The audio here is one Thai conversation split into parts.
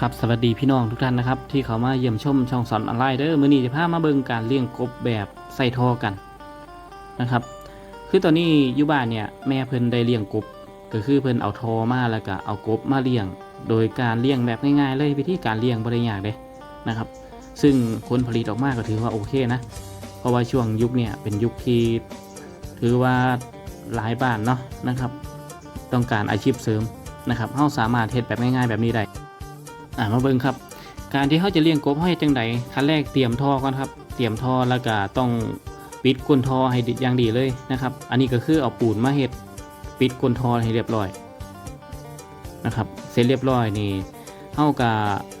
ครับสวัสดีพี่น้องทุกท่านนะครับ ที่เขามาเยี่ยมชมช่องสอนออนไลน์เด้อมื้อนี้จะพามาเบิ่งการเลี้ยงกบแบบใส่ท่อกันนะครับ คือตอนนี้อยู่บ้านเนี่ยแม่เพิ่นได้เลี้ยงกบก็คือเพิ่นเอาทอมาแล้วก็เอากบมาเลี้ยง โดยการเลี้ยงแบบง่ายๆเลยวิธีการเลี้ยงบ่ได้ยากเด้นะครับ ซึ่งผลผลิตออกมาก็ถือว่าโอเคนะ เพราะว่าช่วงยุคเนี่ยเป็นยุคที่ถือว่าหลายบ้านเนาะนะครับ ต้องการอาชีพเสริมนะครับเฮาสามารถเฮ็ดแบบง่ายๆแบบนี้ได้ อ่ามาเบิ่งครับ การที่เขาจะเลี้ยงกบให้จังใดขั้นแรกเตรียมท่อก่อนครับ เตรียมท่อแล้วก็ต้องปิดก้นท่อให้ดีอย่างดีเลยนะครับ อันนี้ก็คือเอาปูนมาเฮ็ดปิดก้นท่อให้เรียบร้อยนะครับเสร็จเรียบร้อยนี่เฮาก็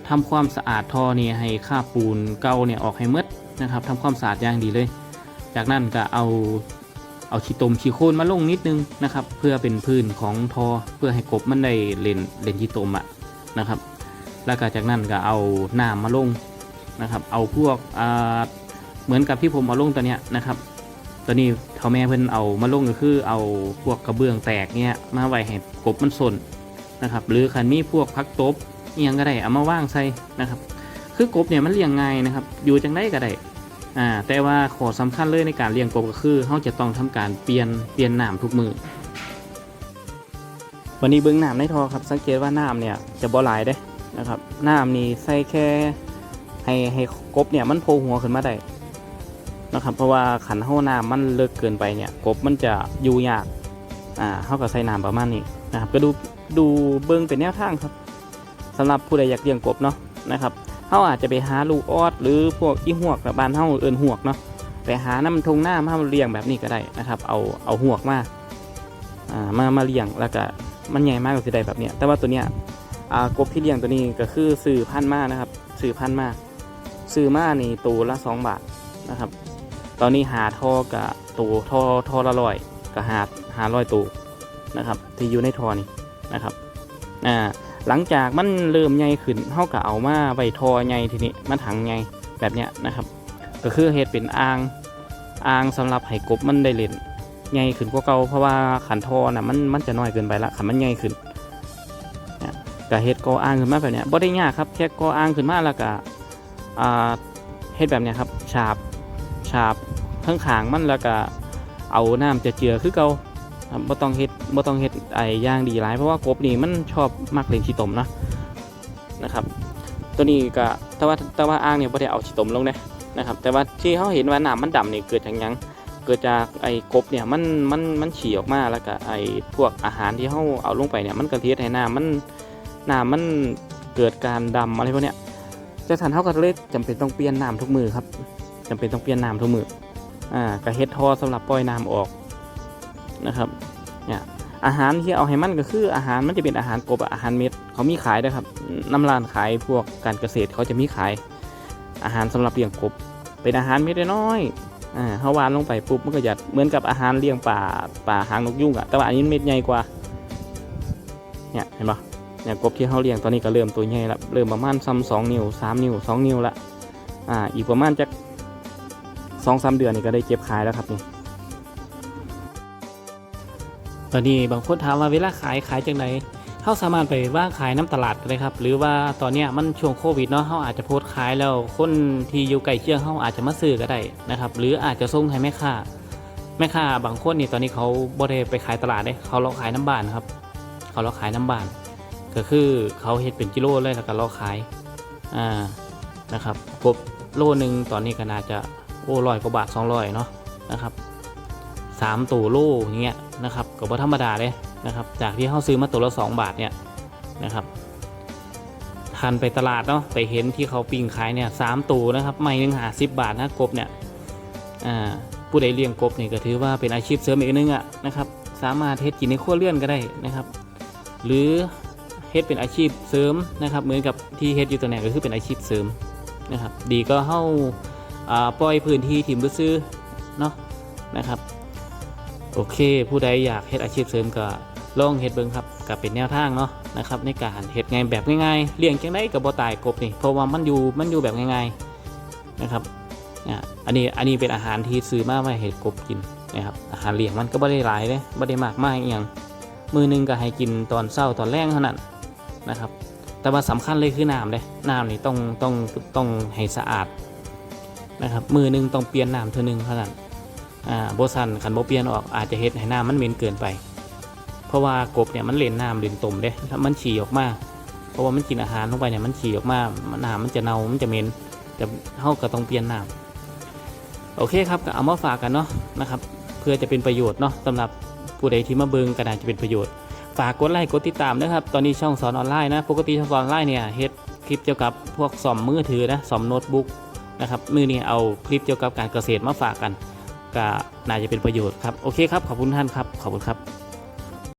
ทำความสะอาดท่อนี่ให้คราบปูนเก่าเนี่ยออกให้หมดนะครับทำความสะอาดอย่างดีเลย จากนั้นก็เอาเอาขี้ตมขี้โคนมาลงนิดนึงนะครับ เพื่อเป็นพื้นของท่อเพื่อให้กบมันได้เล่นเล่นขี้ตมอะนะครับ แล้วก็จากนั้นก็เอาน้ำมาลงนะครับ เอาพวกเหมือนกับที่ผมเอาลงตัวเนี้ยนะครับตัวนี้เท่าแม่เพิ่นเอามาลงก็คือเอาพวกกระเบื้องแตกเนี้ยมาไว้ให้กบมันสนนะครับ หรือคันมีพวกพักตบอิหยังก็ได้เอามาว่างใส่นะครับ คือกบเนี่ยมันเลี้ยงง่ายนะครับ อยู่จังได้ก็ได้อ่าแต่ว่าขอสำคัญเลยในการเลี้ยงกบก็คือเขาจะต้องทำการเปลี่ยนเปลี่ยนน้ำทุกมือวันนี้เบิ้งน้ำในทอครับสังเกตว่าน้ำเนี่ยจะบ่หลายเด้ นะครับน้ำนี่ใส่แค่ให้ให้กบเนี่ยมันโผล่หัวขึ้นมาได้นะครับ เพราะว่าขันเท้าน้ำมันเลิกเกินไปเนี่ยกบมันจะอยู่ยากอ่าเขาก็ใส่น้ำประมาณนี้นะครับ ก็ดูดูเบิ้งเป็นแนวทางครับสำหรับผู้ใดอยากเลี้ยงกบเนาะนะครับเขาอาจจะไปหาลูกออด หรือพวกอีหวกแบบบ้านเขาเอินหวกเนาะไปหาน้ำทงหน้ามาเลี้ยงแบบนี้ก็ได้นะครับ เอาเอาหวกมาอ่ามามาเลี้ยงแล้วก็มันใหญ่มากก็จะได้แบบเนี้ยแต่ว่าตัวเนี้ย อ่ากบที่เลี้ยงตัวนี้ก็คือสื่อพันมากนะครับ สื่อพันมาก สื่อมานี่ตัวละสองบาทนะครับ ตอนนี้หาทอกับตัวทอทอละร้อยกับหาหาร้อยตัวนะครับ ที่อยู่ในทอนี่นะครับอ่าหลังจากมันเริ่มใหญ่ขึ้นเท่ากับเอามาไว้ทอใหญ่ทีนี้มาถังใหญ่แบบเนี้ยนะครับ ก็คือเฮ็ดเป็นอ่างอ่างสำหรับให้กบมันได้เล่นใหญ่ขึ้นกว่าเก่าเพราะว่าขันทอน่ะมันมันจะน้อยเกินไปละขันมันใหญ่ขึ้น ก็เฮ็ดกออ้างขึ้นมาแบบเนี้ยบ่ได้ยากครับแค่กออ้างขึ้นมาแล้วก็อ่าเฮ็ดแบบเนี้ยครับฉาบฉาบข้างขางมันแล้วก็เอาน้ำจะเจือคือเก่าบ่ต้องเฮ็ดบ่ต้องเฮ็ดไอ้อย่างดีหลายเพราะว่ากบนี่มันชอบมักเล่นขี้ตมนะนะครับ ตัวนี้ก็แต่ว่าแต่ว่าอ้างเนี่ยบ่ได้เอาขี้ตมลงเด้นะครับ แต่ว่าที่เขาเห็นว่าน้ำมันดำนี่เกิดจากหยังเกิดจากไอ้กบเนี่ยมันมันมันฉี่ออกมาแล้วก็ไอ้พวกอาหารที่เขาเอาลงไปเนี่ยมันกระเทียดให้น้ำมัน น้ำมันเกิดการดำอะไรพวกเนี้ยจะทันเท่ากับเลยจำเป็นต้องเปลี่ยนน้ำทุกมือครับจำเป็นต้องเปลี่ยนน้ำทุกมืออ่ากระเฮ็ดทอสำหรับปล่อยน้ำออกนะครับเนี่ยอาหารที่เอาให้มันก็คืออาหารมันจะเป็นอาหารกบอาหารเม็ดเขามีขายด้ครับน้ำร้านขายพวกการเกษตรเขาจะมีขาย อาหารสำหรับเลี้ยงกบ เป็นอาหารเม็ดน้อยอ่าเขาวานลงไปปุ๊บมันก็จะเหมือนกับอาหารเลี้ยงป่าป่าหางนกยุงอะแต่ว่าอันนี้เม็ดใหญ่กว่าเนี่ยเห็นปะ เนี่ยกบที่เขาเลี้ยงตอนนี้ก็เริ่มตัวใหญ่ละเริ่มประมาณซ้ำสองนิ้วสามนิ้วสองนิ้วละอ่าอีกประมาณจะสองสามเดือนนี่ก็ได้เก็บขายแล้วครับนี่ตอนนี้บางคนถามว่าเวลาขายขายจังไหนเขาสามารถไปว่างขายน้ำตลาดก็ได้ครับ หรือว่าตอนนี้มันช่วงโควิดเนาะเขาอาจจะโพสต์ขายแล้วคนที่อยู่ใกล้เคียงเขาอาจจะมาซื้อก็ได้นะครับ หรืออาจจะส่งให้แม่ค้าแม่ค้าบางคนนี่ตอนนี้เขาบ่ได้ไปขายตลาดเลยเขาเราขายน้ำบ้านครับ เขาเราขายน้ำบ้าน ก็คือเขาเฮ็ดเป็นกิโลเลยแล้วก็เราขายอ่านะครับกบโลหนึ่งตอนนี้ก็น่าจะโอ้ร้อยกว่าบาทสองร้อยเนาะนะครับสามตัวโลอย่างเงี้ยนะครับก็บ่ธรรมดาเลยนะครับจากที่เขาซื้อมาตัวละสองบาทเนี่ยนะครับทันไปตลาดเนาะไปเห็นที่เขาปิ้งขายเนี่ยสามตัวนะครับไม่หนึ่งหาสิบบาทนะกบเนี่ยอ่าผู้ใดเลี้ยงกบนี่ก็ถือว่าเป็นอาชีพเสริมอีกนึงอะนะครับสามารถเฮ็ดกินในครัวเรือนก็ได้นะครับ หรือ ฮ็ดเป็นอาชีพเสริมนะครับ เหมือนกับที่เฮ็ดอยู่ตัวเนี้ก็คือเป็นอาชีพเสริมนะครับ ดีก็เข้าปล่อยพื้นที่ถิ่มซื้อเนาะนะครับ โอเค ผู้ใดอยากเฮ็ดอาชีพเสริมก็ลองเฮ็ดเบิ่งครับก็เป็นแนวทางเนาะนะครับ ในการเฮ็ดไงแบบง่ายๆเลี้ยงจังได้ก็บ่ตายกบนี่เพราะว่ามันอยู่มันอยู่แบบง่ายๆนะครับอันนี้อันนี้เป็นอาหารที่ซื้อมาไว้ให้กบกินนะครับอาหารเลี้ยงมันก็บ่ได้หลายเด้บ่ได้มากมายอย่างมือหนึงก็ให้กินตอนเช้าตอนแรกเท่านั้น นะครับ แต่ว่าสำคัญเลยคือน้ำเลยน้ำนี่ต้องต้องต้องให้สะอาดนะครับมือหนึงต้องเปลี่ยนน้ำเท่านึงเท่านั้นอ่าโบสันขันโบเปลี่ยนออกอาจจะเฮ็ดให้น้ำมันเหม็นเกินไป เพราะว่ากบเนี่ยมันเล่นน้ำเล่นตมเด้ถ้ามันฉี่ออกมาเพราะว่ามันกินอาหารลงไปเนี่ยมันฉี่ออกมาน้ำมันจะเน่ามันจะเหม็นจะเท่าก็ต้องเปลี่ยนน้ำโอเคครับก็เอามาฝากกันเนาะนะครับ เพื่อจะเป็นประโยชน์เนาะสำหรับผู้ใดที่มาเบิงก็น่าจะเป็นประโยชน์ ฝากกดไลค์กดติดตามนะครับ ตอนนี้ช่องสอนออนไลน์นะ ปกติช่องสอนออนไลน์เนี่ยเฮ็ดคลิปเกี่ยวกับพวกสอมมือถือนะสอมโน้ตบุ๊กนะครับ มือนี้เอาคลิปเกี่ยวกับการเกษตรมาฝากกัน ก็น่าจะเป็นประโยชน์ครับ โอเคครับ ขอบคุณท่านครับ ขอบคุณครับ